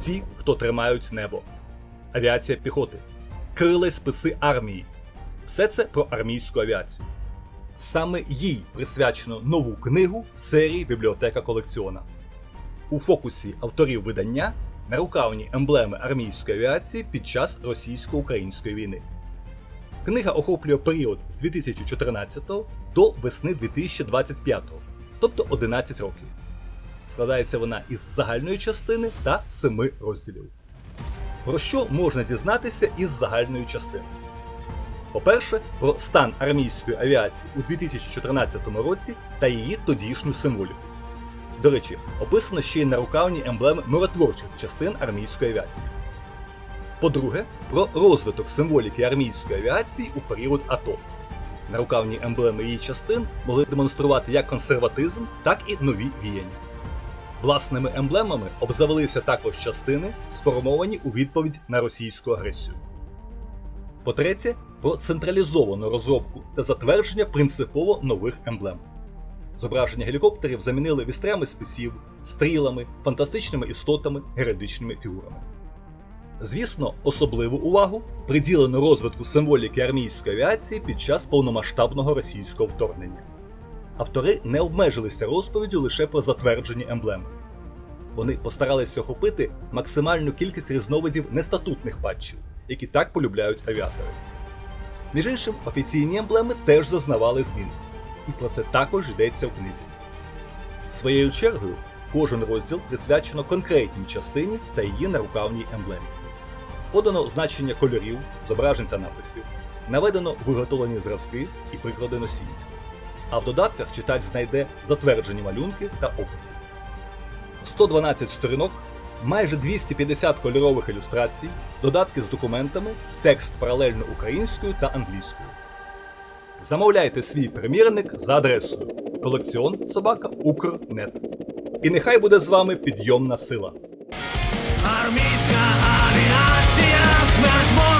ті, хто тримають небо, авіація піхоти, крила й списи армії. Все це про армійську авіацію. Саме їй присвячено нову книгу серії Бібліотека колекціона. У фокусі авторів видання нарукавні емблеми армійської авіації під час російсько-української війни. Книга охоплює період з 2014 до весни 2025, тобто 11 років. Складається вона із загальної частини та семи розділів. Про що можна дізнатися із загальної частини? По-перше, про стан армійської авіації у 2014 році та її тодішню символіку. До речі, описано ще й нарукавні емблеми миротворчих частин армійської авіації. По-друге, про розвиток символіки армійської авіації у період АТО. Нарукавні емблеми її частин могли демонструвати як консерватизм, так і нові віяння. Власними емблемами обзавелися також частини, сформовані у відповідь на російську агресію. По-третє, про централізовану розробку та затвердження принципово нових емблем. Зображення гелікоптерів замінили вістрями списів, стрілами, фантастичними істотами, геральдичними фігурами. Звісно, особливу увагу приділено розвитку символіки армійської авіації під час повномасштабного російського вторгнення. Автори не обмежилися розповіддю лише про затверджені емблеми. Вони постаралися охопити максимальну кількість різновидів нестатутних патчів, які так полюбляють авіатори. Між іншим, офіційні емблеми теж зазнавали змін, і про це також йдеться в книзі. Своєю чергою, кожен розділ присвячено конкретній частині та її нарукавній емблемі. Подано значення кольорів, зображень та написів, наведено виготовлені зразки і приклади носіння а в додатках читач знайде затверджені малюнки та описи. 112 сторінок, майже 250 кольорових ілюстрацій, додатки з документами, текст паралельно українською та англійською. Замовляйте свій примірник за адресою колекціон собака Укрнет. І нехай буде з вами підйомна сила. Армійська авіація смерть